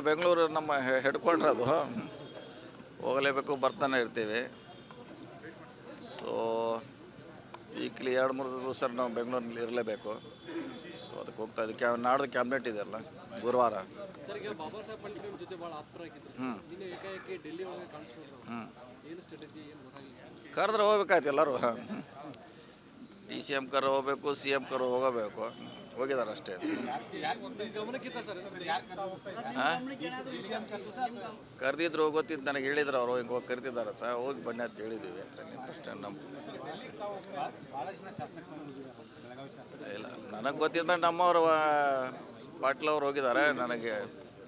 ಬೆಂಗಳೂರು ನಮ್ಮ head quarter ಅದು. ಹೋಗಲೇಬೇಕು ಬರ್ತಾನೆ ಇರ್ತೀವಿ. ಸೊ ವೀಕ್ಲಿ ಎರಡು ಮೂರು ದಿವಸ ನಾವು ಬೆಂಗಳೂರಿನಲ್ಲಿ ಇರಲೇಬೇಕು. ಸೊ ಅದಕ್ಕೆ ಹೋಗ್ತಾ ಇದ್ದೀವಿ ಕ್ಯಾ ನಾಡ್ದು ಕ್ಯಾಬಿನೆಟ್ ಇದೆಯಲ್ಲ ಗುರುವಾರ. ಕರೆದ್ರೆ ಹೋಗ್ಬೇಕಾಯ್ತು ಎಲ್ಲರೂ. ಡಿ ಸಿ ಎಂ ಕರ್ ಹೋಗ್ಬೇಕು ಸಿ ಎಂ ಕರ್ ಹೋಗಬೇಕು. ಹೋಗಿದ್ದಾರೆ ಅಷ್ಟೇ. ಕರೆದಿದ್ರು ಹೋಗೋತಿದ್ದು ನನಗೆ ಹೇಳಿದ್ರು ಅವರು ಹಿಂಗೆ ಹೋಗಿ ಕರೆದಿದ್ದಾರತ್ತ ಹೋಗಿ ಬನ್ನಿ ಅಂತ ಹೇಳಿದ್ದೀವಿ ಅಷ್ಟೇ ನಮ್ಮ ಇಲ್ಲ, ನನಗೆ ಗೊತ್ತಿದ್ದ ನಮ್ಮವರು ಪಾಟ್ಲವ್ರು ಹೋಗಿದ್ದಾರೆ. ನನಗೆ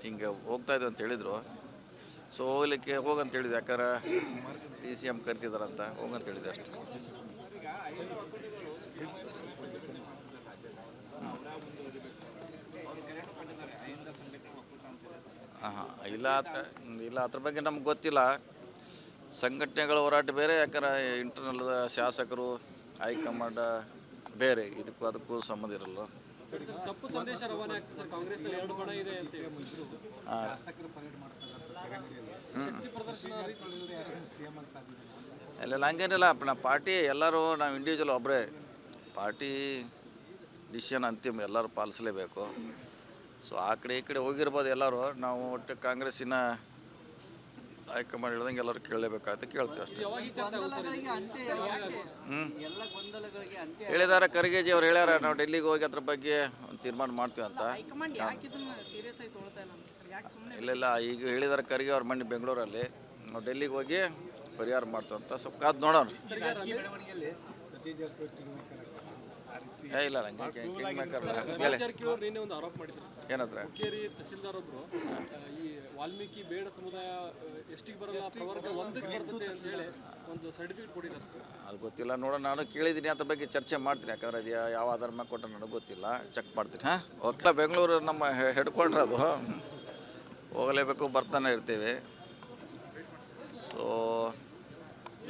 ಹಿಂಗೆ ಹೋಗ್ತಾ ಇದ್ದೆ ಅಂತ ಹೇಳಿದರು. ಸೊ ಹೋಗ್ಲಿಕ್ಕೆ ಹೋಗಂತ ಹೇಳಿದೆ ಯಾಕಂದ್ರೆ ಡಿ ಸಿ ಎಂ ಕರಿತಿದ್ದಾರಂತ ಹೋಗಂತ ಹೇಳಿದೆ ಅಷ್ಟೇ. ಹಾಂ ಇಲ್ಲ ಇಲ್ಲ ಅದ್ರ ಬಗ್ಗೆ ನಮ್ಗೆ ಗೊತ್ತಿಲ್ಲ. ಸಂಘಟನೆಗಳ ಹೋರಾಟ ಬೇರೆ ಯಾಕಂದ್ರೆ ಇಂಟರ್ನಲ್ ಶಾಸಕರು ಹೈಕಮಾಂಡ್ ಬೇರೆ ಇದಕ್ಕೂ ಅದಕ್ಕೂ ಸಂಬಂಧ ಇರಲ್ಲ. ಸರ್ ತಪ್ಪು ಸಂದೇಶ ರವಾನೆ ಆಗ್ತದೆ ಸರ್ ಕಾಂಗ್ರೆಸ್ ಅಲ್ಲಿ ಎರಡು ಬಣ ಇದೆ ಅಂತ ಹೇಳಿ. ಹಾಂ. ಶಕ್ತಿ ಪ್ರದರ್ಶನ ರೀತಿ ಅಲ್ಲೆಲ್ಲ ಹಂಗೇನಿಲ್ಲ. ನಮ್ಮ ಪಾರ್ಟಿ ಎಲ್ಲರೂ ನಾವು ಇಂಡಿವಿಜುವಲ್ ಒಬ್ಬರೇ ಪಾರ್ಟಿ ಡಿಸಿಷನ್ ಅಂತಿಮ ಎಲ್ಲರೂ ಪಾಲಿಸಲೇಬೇಕು. ಸೊ ಆ ಕಡೆ ಈ ಕಡೆ ಹೋಗಿರ್ಬೋದು ಎಲ್ಲರೂ. ನಾವು ಒಟ್ಟು ಕಾಂಗ್ರೆಸ್ಸಿನ ಹೈಕಮಾಂಡ್ ಹೇಳ್ದಂಗೆ ಎಲ್ಲರೂ ಕೇಳಲೇಬೇಕಾಗುತ್ತೆ ಕೇಳ್ತೀವಿ ಅಷ್ಟೇ. ಹೇಳಿದಾರೆ ಖರ್ಗೆಜಿ ಅವ್ರು ಹೇಳ್ಯಾರ ನಾವು ಡೆಲ್ಲಿಗೆ ಹೋಗಿ ಅದ್ರ ಬಗ್ಗೆ ಒಂದು ತೀರ್ಮಾನ ಮಾಡ್ತೀವಿ ಅಂತ. ಇಲ್ಲ ಸರ್? ಯಾಕೆ ಸುಮ್ಮನೆ ಇಲ್ಲ ಈಗ ಹೇಳಿದಾರೆ ಖರ್ಗೆ ಅವ್ರ ಮನೆ ಬೆಂಗಳೂರಲ್ಲಿ. ನಾವು ಡೆಲ್ಲಿಗೆ ಹೋಗಿ ಪರಿಹಾರ ಮಾಡ್ತೀವಿ ಅಂತ. ಸ್ವಲ್ಪ ಕಾದು ನೋಡೋಣ. ಏ ಇಲ್ಲ ಇಲ್ಲ ಹಂಗೆ ಕಿಂಗ್ ಮೇಕರ್ ಮೇಲೆ ಜಾರಕಿಹೊಳಿ ನಿನ್ನೆ ಒಂದು ಆರೋಪ ಮಾಡಿದ್ರು ಸರ್. ಏನಂದ್ರೆ? ಹುಕ್ಕೇರಿ ತಹಸೀಲ್ದಾರ್ ಒಬ್ರು ಈ ವಾಲ್ಮೀಕಿ ಬೇಡ ಸಮುದಾಯ ಎಷ್ಟಿಗೆ ಬರಲ್ಲ ಪ್ರವರ್ಗ ಒಂದಕ್ಕೆ ಬರ್ತದೆ ಅಂತ ಹೇಳಿ ಒಂದು ಸರ್ಟಿಫಿಕೇಟ್ ಕೊಟ್ಟಿದ್ದಾರೆ ಸರ್. ಅದು ಗೊತ್ತಿಲ್ಲ ನೋಡೋಣ ನಾನು ಕೇಳಿದ್ದೀನಿ ಅದ್ರ ಬಗ್ಗೆ ಚರ್ಚೆ ಮಾಡ್ತೀನಿ. ಯಾಕಂದ್ರೆ ಅದು ಯಾವ ಆಧಾರ ಮೇಲೆ ಕೊಟ್ಟ ನನಗೆ ಗೊತ್ತಿಲ್ಲ. ಚೆಕ್ ಮಾಡ್ತೀನಿ ಹಾಂ? ಓಕೆ ಬೆಂಗಳೂರು ನಮ್ಮ ಹೆಡ್ ಕ್ವಾರ್ಟರ್ ಅದು. ಹೋಗಲೇಬೇಕು ಬರ್ತಾನೆ ಇರ್ತೀವಿ. ಸೊ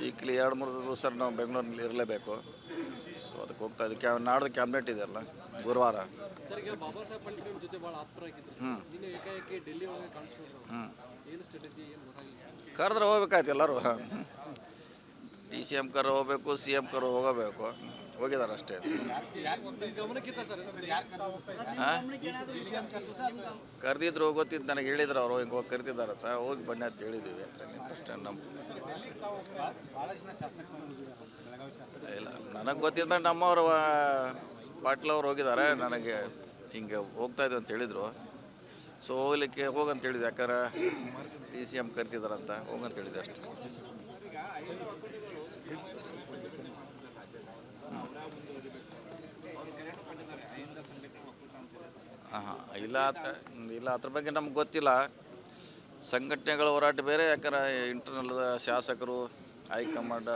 ವೀಕ್ಲಿ ಎರಡು ಮೂರು ದಿವಸ ನಾವು ಬೆಂಗಳೂರಿನಲ್ಲಿ ಇರಲೇಬೇಕು. ಸೊ ಅದಕ್ಕೆ ಹೋಗ್ತಾ ಇದ್ದೀವಿ ಕ್ಯಾ ನಾಡ್ದು ಕ್ಯಾಬಿನೆಟ್ ಇದೆಯಲ್ಲ ಗುರುವಾರ. ಸರ್ ಈಗ ಬಾಬಾ ಸಾಹೇಬ್ ಅಂಬೇಡ್ಕರ್ ಜೊತೆ ಭಾಳ ಆಪ್ತರಾಗಿದ್ರು ಸರ್. ನಿನ್ನೆ ಏಕಾಏಕಿ ಡೆಲ್ಲಿ ಒಳಗೆ ಕಾಣಿಸ್ಕೊಂಡ್ರು ಹ್ಞೂ ಏನು ಸ್ಟ್ರಾಟಜಿ ಏನು ಗೊತ್ತಾಗಿಲ್ಲ ಸರ್? ಕರೆದ್ರೆ ಹೋಗ್ಬೇಕಾಯ್ತು ಎಲ್ಲರೂ. ಡಿ ಸಿ ಎಂ ಕರ್ ಹೋಗ್ಬೇಕು ಸಿ ಎಂ ಕರ್ ಹೋಗಬೇಕು. ಹೋಗಿದ್ದಾರೆ ಅಷ್ಟೇ. ಕರೆದಿದ್ರು ಹೋಗೋತಿದ್ದು ನನಗೆ ಹೇಳಿದ್ರು ಅವರು ಹಿಂಗೆ ಹೋಗಿ ಕರಿತಿದ್ದಾರತ್ತ ಹೋಗಿ ಬನ್ನಿ ಅಂತ ಹೇಳಿದ್ದೀವಿ ಅಷ್ಟೇ ನಮ್ಮ ಇಲ್ಲ, ನನಗೆ ಗೊತ್ತಿದ್ದ ನಮ್ಮವರು ಪಾಟ್ಲವ್ರು ಹೋಗಿದ್ದಾರೆ. ನನಗೆ ಹಿಂಗೆ ಹೋಗ್ತಾ ಇದ್ದೆ ಅಂತ ಹೇಳಿದರು. ಸೊ ಹೋಗ್ಲಿಕ್ಕೆ ಹೋಗಂತ ಹೇಳಿದೆ ಯಾಕಂದ್ರೆ ಡಿ ಸಿ ಎಂ ಕರಿತಿದ್ದಾರಂತ ಹೋಗಂತ ಹೇಳಿದೆ ಅಷ್ಟೇ ಹಾಂ ಇಲ್ಲ ಇಲ್ಲ ಅದ್ರ ಬಗ್ಗೆ ನಮ್ಗೆ ಗೊತ್ತಿಲ್ಲ. ಸಂಘಟನೆಗಳ ಹೋರಾಟ ಬೇರೆ ಯಾಕಂದ್ರೆ ಇಂಟರ್ನಲ್ ಶಾಸಕರು ಹೈಕಮಾಂಡ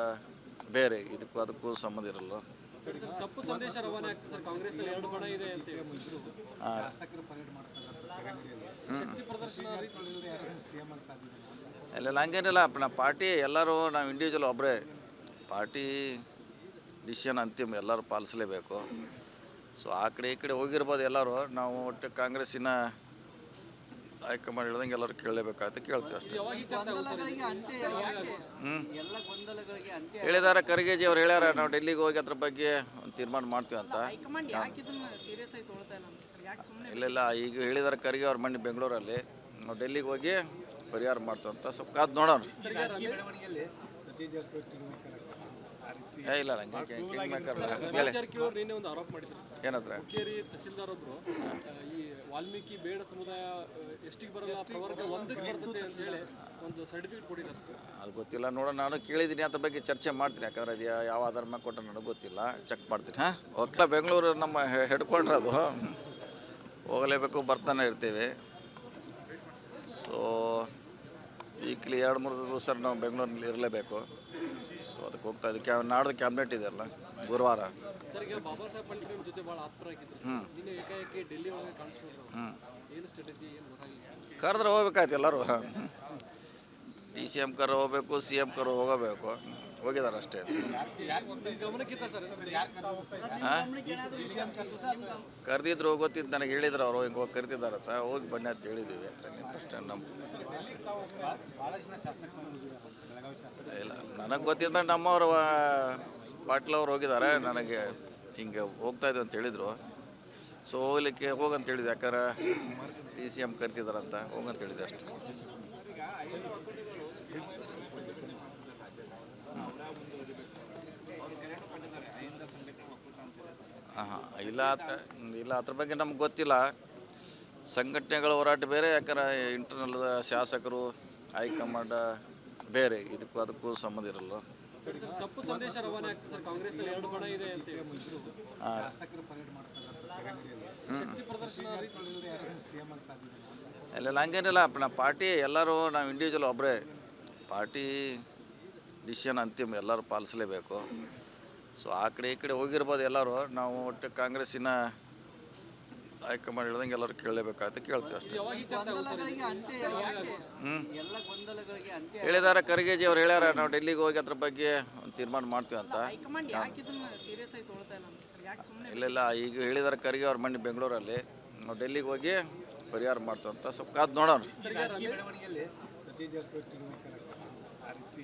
ಬೇರೆ ಇದಕ್ಕೂ ಅದಕ್ಕೂ ಸಂಬಂಧ ಇರಲ್ಲ. ಅಲ್ಲೆಲ್ಲ ಹಂಗೇನಿಲ್ಲ. ನಮ್ಮ ಪಾರ್ಟಿ ಎಲ್ಲರೂ ನಾವು ಇಂಡಿವಿಜುವಲ್ ಒಬ್ಬರೇ ಪಾರ್ಟಿ ಡಿಸಿಷನ್ ಅಂತಿಮ ಎಲ್ಲರೂ ಪಾಲಿಸಲೇಬೇಕು. ಸೊ ಆ ಕಡೆ ಈ ಕಡೆ ಹೋಗಿರ್ಬೋದು ಎಲ್ಲರೂ. ನಾವು ಒಟ್ಟು ಕಾಂಗ್ರೆಸ್ಸಿನ ಹೈಕಮಾಂಡ್ ಹೇಳ್ದಂಗೆ ಎಲ್ಲರೂ ಕೇಳಲೇಬೇಕಾಗುತ್ತೆ. ಕೇಳ್ತೀವಿ ಅಷ್ಟೇ. ಹ್ಞೂ ಎಲ್ಲ ಗೊಂದಲಗಳಿಗೆ ಅಂತ್ಯ ಹೇಳಿದಾರೆ ಖರ್ಗೆಜಿ ಅವ್ರು ಹೇಳ್ಯಾರ ನಾವು ಡೆಲ್ಲಿಗೆ ಹೋಗಿ ಅದ್ರ ಬಗ್ಗೆ ಒಂದು ತೀರ್ಮಾನ ಮಾಡ್ತೀವಿ ಅಂತ. ಇಲ್ಲ ಇಲ್ಲ ಈಗ ಹೇಳಿದಾರ ಖರ್ಗೆ ಅವ್ರ ಮನೆ ಬೆಂಗಳೂರಲ್ಲಿ. ನಾವು ಡೆಲ್ಲಿಗೆ ಹೋಗಿ ಪರಿಹಾರ ಮಾಡ್ತೀವಿ ಅಂತ. ಸ್ವಲ್ಪ ಕಾದು ನೋಡೋಣ. ಏ ಇಲ್ಲ ಇಲ್ಲ ಹಂಗೆ ಕಿಂಗ್ ಮೇಕರ್ ಮೇಲೆ ಜಾರಕಿಹೊಳಿ ನಿನ್ನೆ ಒಂದು ಆರೋಪ ಮಾಡಿದ್ರು ಸರ್. ಏನತ್ರ ಹುಕ್ಕೇರಿ ತಹಸೀಲ್ದಾರ್ ಒಬ್ರು ಈ ವಾಲ್ಮೀಕಿ ಬೇಡ ಸಮುದಾಯ ಎಷ್ಟಿಗೆ ಬರಲ್ಲ ಪ್ರವರ್ಗ ಒಂದಕ್ಕೆ ಬರ್ತದೆ ಅಂತ ಹೇಳಿ ಒಂದು ಸರ್ಟಿಫಿಕೇಟ್ ಕೊಟ್ಟಿದ್ದಾರೆ ಸರ್. ಅದು ಗೊತ್ತಿಲ್ಲ ನೋಡೋಣ ನಾನು ಕೇಳಿದ್ದೀನಿ ಅದ್ರ ಬಗ್ಗೆ ಚರ್ಚೆ ಮಾಡ್ತೀನಿ. ಯಾಕಂದ್ರೆ ಅದು ಯಾವ ಆಧಾರ ಮೇಲೆ ಕೊಟ್ಟ ನನಗೆ ಗೊತ್ತಿಲ್ಲ. ಚೆಕ್ ಮಾಡ್ತೀನಿ ಹಾಂ? ಓಕೆ ಬೆಂಗಳೂರು ನಮ್ಮ ಹೆಡ್ ಕ್ವಾರ್ಟರ್ ಅದು. ಹೋಗಲೇಬೇಕು ಬರ್ತಾನೆ ಇರ್ತೀವಿ. ಸೊ ವೀಕ್ಲಿ ಎರಡು ಮೂರು ದಿವಸ ನಾವು ಬೆಂಗಳೂರಿನಲ್ಲಿ ಇರಲೇಬೇಕು. ಸೊ ಅದಕ್ಕೆ ಹೋಗ್ತಾ ಇದ್ದೀವಿ ಕ್ಯಾ ನಾಡ್ದು ಕ್ಯಾಬಿನೆಟ್ ಇದೆಯಲ್ಲ ಗುರುವಾರ. ಸರ್ ಈಗ ಬಾಬಾ ಸಾಹೇಬ್ ಅಂಬೇಡ್ಕರ್ ಜೊತೆ ಭಾಳ ಆಪ್ತರಾಗಿದ್ರು ಸರ್. ನಿನ್ನೆ ಏಕಾಏಕಿ ಡೆಲ್ಲಿ ಒಳಗೆ ಕಾಣಿಸ್ಕೊಂಡ್ರು. ಹ್ಞೂ ಏನು ಸ್ಟ್ರಾಟಜಿ ಏನು ಗೊತ್ತಾಗಿಲ್ಲ ಸರ್? ಕರೆದ್ರೆ ಹೋಗ್ಬೇಕಾಯ್ತು ಎಲ್ಲರೂ. ಡಿ ಸಿ ಎಂ ಕರ್ ಹೋಗ್ಬೇಕು ಸಿ ಎಂ ಕರ್ ಹೋಗಬೇಕು. ಹೋಗಿದ್ದಾರೆ ಅಷ್ಟೇ. ಕರೆದಿದ್ರು ಹೋಗೋತಿದ್ದು ನನಗೆ ಹೇಳಿದ್ರು ಅವರು ಹಿಂಗೆ ಹೋಗಿ ಕರೆದಿದ್ದಾರತ್ತ ಹೋಗಿ ಬನ್ನಿ ಅಂತ ಹೇಳಿದ್ದೀವಿ ಅಷ್ಟೇ ನಮ್ಮ ಇಲ್ಲ, ನನಗೆ ಗೊತ್ತಿದ್ದ ನಮ್ಮವರು ಪಾಟ್ಲವ್ರು ಹೋಗಿದ್ದಾರೆ. ನನಗೆ ಹಿಂಗೆ ಹೋಗ್ತಾ ಇದ್ದೆ ಅಂತ ಹೇಳಿದರು. ಸೊ ಹೋಗ್ಲಿಕ್ಕೆ ಹೋಗಂತ ಹೇಳಿದೆ ಯಾಕಂದ್ರೆ ಟಿ ಸಿ ಎಂ ಕರಿತಿದ್ದಾರಂತ ಹೋಗಂತ ಹೇಳಿದೆ ಅಷ್ಟೇ. ಹಾಂ ಇಲ್ಲ ಅದ್ರ- ಇಲ್ಲ ಅದ್ರ ಬಗ್ಗೆ ನಮ್ಗೆ ಗೊತ್ತಿಲ್ಲ. ಸಂಘಟನೆಗಳ ಹೋರಾಟ ಬೇರೆ ಯಾಕಂದ್ರೆ ಇಂಟರ್ನಲ್ ಶಾಸಕರು ಹೈಕಮಾಂಡ ಬೇರೆ ಇದಕ್ಕೂ ಅದಕ್ಕೂ ಸಂಬಂಧ ಇರಲ್ಲ. ಅಲ್ಲೆಲ್ಲ ಹಂಗೇನಿಲ್ಲ ನಮ್ಮ ಪಾರ್ಟಿ ಎಲ್ಲರೂ ನಾವು ಇಂಡಿವಿಜುವಲ್ ಒಬ್ಬರೇ ಪಾರ್ಟಿ ಡಿಸಿಷನ್ ಅಂತಿಮ ಎಲ್ಲರೂ ಪಾಲಿಸಲೇಬೇಕು. ಸೊ ಆ ಕಡೆ ಈ ಕಡೆ ಹೋಗಿರ್ಬೋದು ಎಲ್ಲರೂ. ನಾವು ಒಟ್ಟು ಕಾಂಗ್ರೆಸ್ಸಿನ ಹೈಕಮಾಂಡ್ ಹೇಳ್ದಂಗೆ ಎಲ್ಲರೂ ಕೇಳಲೇಬೇಕಾಗುತ್ತೆ ಕೇಳ್ತೀವಿ ಅಷ್ಟೇ. ಹ್ಞೂ ಎಲ್ಲ ಗೊಂದಲಗಳಿಗೆ ಅಂತ್ಯ ಹೇಳಿದಾರೆ ಖರ್ಗೆಜಿ ಅವ್ರು ಹೇಳ್ಯಾರ ನಾವು ಡೆಲ್ಲಿಗೆ ಹೋಗಿ ಅದ್ರ ಬಗ್ಗೆ ಒಂದು ತೀರ್ಮಾನ ಮಾಡ್ತೀವಿ ಅಂತ. ಇಲ್ಲ ಇಲ್ಲ ಈಗ ಹೇಳಿದಾರ ಖರ್ಗೆ ಅವ್ರ ಮನೆ ಬೆಂಗಳೂರಲ್ಲಿ. ನಾವು ಡೆಲ್ಲಿಗೆ ಹೋಗಿ ಪರಿಹಾರ ಮಾಡ್ತೀವಿ ಅಂತ. ಸ್ವಲ್ಪ ಕಾದು ನೋಡೋಣ.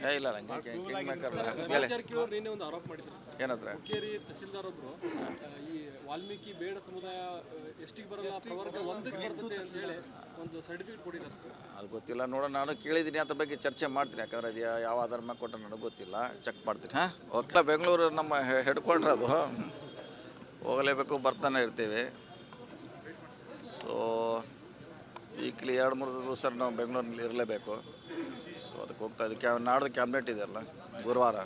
ಏ ಇಲ್ಲ ಹಂಗೆ ಕಿಂಗ್ ಮೇಕರ್ ಹೇಳಿ. ಜಾರಕಿಹೊಳಿ ನಿನ್ನೆ ಒಂದು ಆರೋಪ ಮಾಡಿದ್ರು ಸರ್. ಏನಂದ್ರೆ? ಹುಕ್ಕೇರಿ ತಹಸೀಲ್ದಾರ್ ಒಬ್ರು ಈ ವಾಲ್ಮೀಕಿ ಬೇಡ ಸಮುದಾಯ ಎಷ್ಟಿಗೆ ಬರಲ್ಲ ಪ್ರವರ್ಗ ಒಂದಕ್ಕೆ ಬರ್ತದೆ ಅಂತ ಹೇಳಿ ಒಂದು ಸರ್ಟಿಫಿಕೇಟ್ ಕೊಟ್ಟಿದ್ದಾರೆ ಸರ್. ಅದು ಗೊತ್ತಿಲ್ಲ ನೋಡೋಣ ನಾನು ಕೇಳಿದ್ದೀನಿ ಅದ್ರ ಬಗ್ಗೆ ಚರ್ಚೆ ಮಾಡ್ತೀನಿ. ಯಾಕಂದ್ರೆ ಅದು ಯಾವ ಆಧಾರ ಮೇಲೆ ಕೊಟ್ಟ ನನಗೆ ಗೊತ್ತಿಲ್ಲ. ಚೆಕ್ ಮಾಡ್ತೀನಿ ಹಾಂ? ಓಕೆ ಬೆಂಗಳೂರು ನಮ್ಮ ಹೆಡ್ ಕ್ವಾರ್ಟರ್ ಅದು. ಹೋಗಲೇಬೇಕು ಬರ್ತಾನೆ ಇರ್ತೀವಿ. ಸೊ ವೀಕ್ಲಿ ಎರಡು ಮೂರು ದಿವಸ ನಾವು ಬೆಂಗಳೂರಿನಲ್ಲಿ ಇರಲೇಬೇಕು. ಸೊ ಅದಕ್ಕೆ ಹೋಗ್ತಾ ಇದ್ದೀವಿ ಕ್ಯಾ ನಾಡ್ದು ಕ್ಯಾಬಿನೆಟ್ ಇದೆಯಲ್ಲ ಗುರುವಾರ.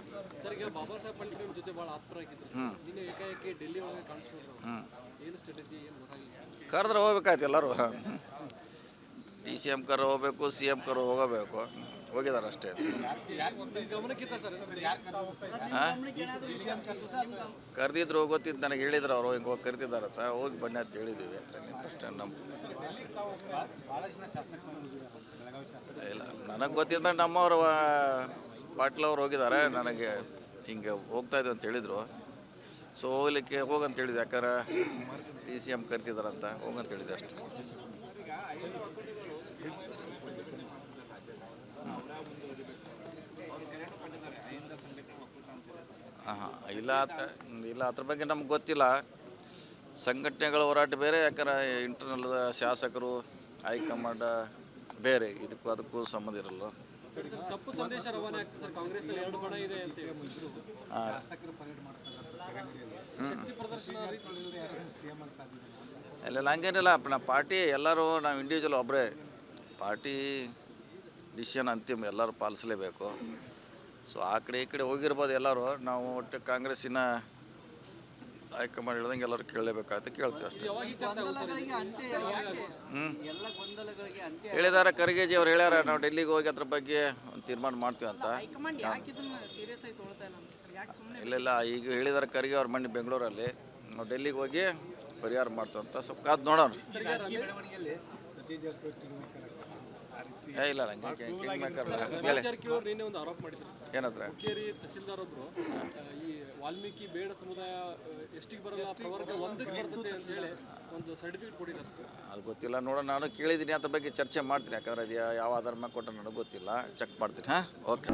ಸರ್ ಈಗ ಬಾಬಾ ಸಾಹೇಬ್ ಅಂಬೇಡ್ಕರ್ ಜೊತೆ ಭಾಳ ಆಪ್ತರಾಗಿದ್ರು ಸರ್. ನಿನ್ನೆ ಏಕಾಏಕಿ ಡೆಲ್ಲಿ ಒಳಗೆ ಕಾಣಿಸ್ಕೊಂಡ್ರು ಹ್ಞೂ ಏನು ಸ್ಟ್ರಾಟಜಿ ಏನು ಗೊತ್ತಾಗಿಲ್ಲ ಸರ್? ಕರೆದ್ರೆ ಹೋಗ್ಬೇಕಾಯ್ತು ಎಲ್ಲರೂ. ಡಿ ಸಿ ಎಂ ಕರ್ ಹೋಗ್ಬೇಕು ಸಿ ಎಂ ಕರ್ ಹೋಗಬೇಕು. ಹೋಗಿದ್ದಾರೆ ಅಷ್ಟೇ. ಸರ್? ಕರೆದಿದ್ರು ಗೊತ್ತಿದ್ದು ನನಗೆ ಹೇಳಿದ್ರು ಅವರು ಹಿಂಗೆ ಹೋಗಿ ಕರಿತಿದ್ದಾರತ್ತ ಹೋಗಿ ಬನ್ನಿ ಅಂತ ಹೇಳಿದ್ದೀವಿ ಅಷ್ಟೇ ನಮ್ಮ ನನಗೆ ಗೊತ್ತಿದ್ದ ನಮ್ಮವರು ಪಾಟೀಲ್ ಅವ್ರು ಹೋಗಿದ್ದಾರೆ. ನನಗೆ ಹಿಂಗೆ ಹೋಗ್ತಾ ಇದ್ದೆ ಅಂತ ಹೇಳಿದರು. ಸೊ ಹೋಗ್ಲಿಕ್ಕೆ ಹೋಗಂತ ಹೇಳಿದೆ ಯಾಕಂದ್ರೆ ಟಿ ಸಿ ಎಂ ಕರಿತಿದಾರಂತ ಹೋಗಂತ ಹೇಳಿದೆ ಅಷ್ಟು. ಹಾಂ ಇಲ್ಲ ಇಲ್ಲ ಅದ್ರ ಬಗ್ಗೆ ನಮ್ಗೆ ಗೊತ್ತಿಲ್ಲ. ಸಂಘಟನೆಗಳ ಹೋರಾಟ ಬೇರೆ, ಯಾಕಂದ್ರೆ ಇಂಟರ್ನಲ್ ಶಾಸಕರು, ಹೈಕಮಾಂಡ್ ಬೇರೆ ಇದಕ್ಕೂ ಅದಕ್ಕೂ ಸಂಬಂಧ ಇರಲ್ಲ. ತಪ್ಪು ಸಂದೇಶ ರವಾನೆ ಆಗ್ತದೆ ಸರ್ ಕಾಂಗ್ರೆಸ್ ಎರಡು ಬಣ ಇದೆ ಅಂತ ಶಕ್ತಿ ಪ್ರದರ್ಶನ ಅಲ್ಲೆಲ್ಲ ಹಂಗೇನಿಲ್ಲ ನಮ್ಮ ಪಾರ್ಟಿ ಎಲ್ಲರೂ ನಾವು ಇಂಡಿವಿಜುವಲ್ ಒಬ್ಬರೇ ಪಾರ್ಟಿ ಡಿಸಿಷನ್ ಅಂತಿಮ ಎಲ್ಲರೂ ಪಾಲಿಸಲೇಬೇಕು. ಸೊ ಆ ಕಡೆ ಈ ಕಡೆ ಹೋಗಿರ್ಬೋದು ಎಲ್ಲರೂ. ನಾವು ಒಟ್ಟು ಕಾಂಗ್ರೆಸ್ಸಿನ ಹೈಕಮಾಂಡ್ ಹೇಳ್ದಂಗೆ ಎಲ್ಲರೂ ಕೇಳಲೇಬೇಕಾಗುತ್ತೆ ಕೇಳ್ತೀವಿ ಅಷ್ಟೇ. ಹ್ಞೂ ಎಲ್ಲ ಗೊಂದಲಗಳಿಗೆ ಅಂತ್ಯ ಹೇಳಿದಾರೆ ಖರ್ಗೆಜಿ ಅವ್ರು ಹೇಳ್ಯಾರ ನಾವು ಡೆಲ್ಲಿಗೆ ಹೋಗಿ ಅದ್ರ ಬಗ್ಗೆ ಒಂದು ತೀರ್ಮಾನ ಮಾಡ್ತೀವಿ ಅಂತ. ಹೈಕಮಾಂಡ್ ಯಾಕೆ ಇದನ್ನ ಸೀರಿಯಸ್ ಆಗಿ ತೊಗೊಳ್ತಾ ಇಲ್ಲ ಸರ್? ಯಾಕೆ ಸುಮ್ಮನೆ ಇಲ್ಲ ಇಲ್ಲ ಈಗ ಹೇಳಿದಾರ ಖರ್ಗೆ ಅವ್ರ ಮನೆ ಬೆಂಗಳೂರಲ್ಲಿ. ನಾವು ಡೆಲ್ಲಿಗೆ ಹೋಗಿ ಪರಿಹಾರ ಮಾಡ್ತೀವಿ ಅಂತ. ಸ್ವಲ್ಪ ಕಾದು ನೋಡೋಣ. ಏ ಇಲ್ಲ ಏನತ್ರ? ವಾಲ್ಮೀಕಿ ಬೇಡ ಸಮುದಾಯ ಎಷ್ಟಿಗೆ ಬರಲ್ಲ? ಪ್ರವರ್ಗ ಒಂದಕ್ಕೆ ಬರ್ತದೆ ಅಂತ ಹೇಳಿ ಒಂದು ಸರ್ಟಿಫಿಕೇಟ್ ಕೊಟ್ಟಿದ್ದಾರೆ ಸರ್. ಅದು ಗೊತ್ತಿಲ್ಲ. ನೋಡ ನಾನು ಕೇಳಿದ್ದೀನಿ ಅದ್ರ ಬಗ್ಗೆ ಚರ್ಚೆ ಮಾಡ್ತೀನಿ. ಯಾಕಂದ್ರೆ ಅದು ಯಾವ ಆಧಾರ ಮೇಲೆ ಕೊಟ್ಟ ನನಗೆ ಗೊತ್ತಿಲ್ಲ. ಚೆಕ್ ಮಾಡ್ತೀನಿ ಹಾಂ? ಓಕೆ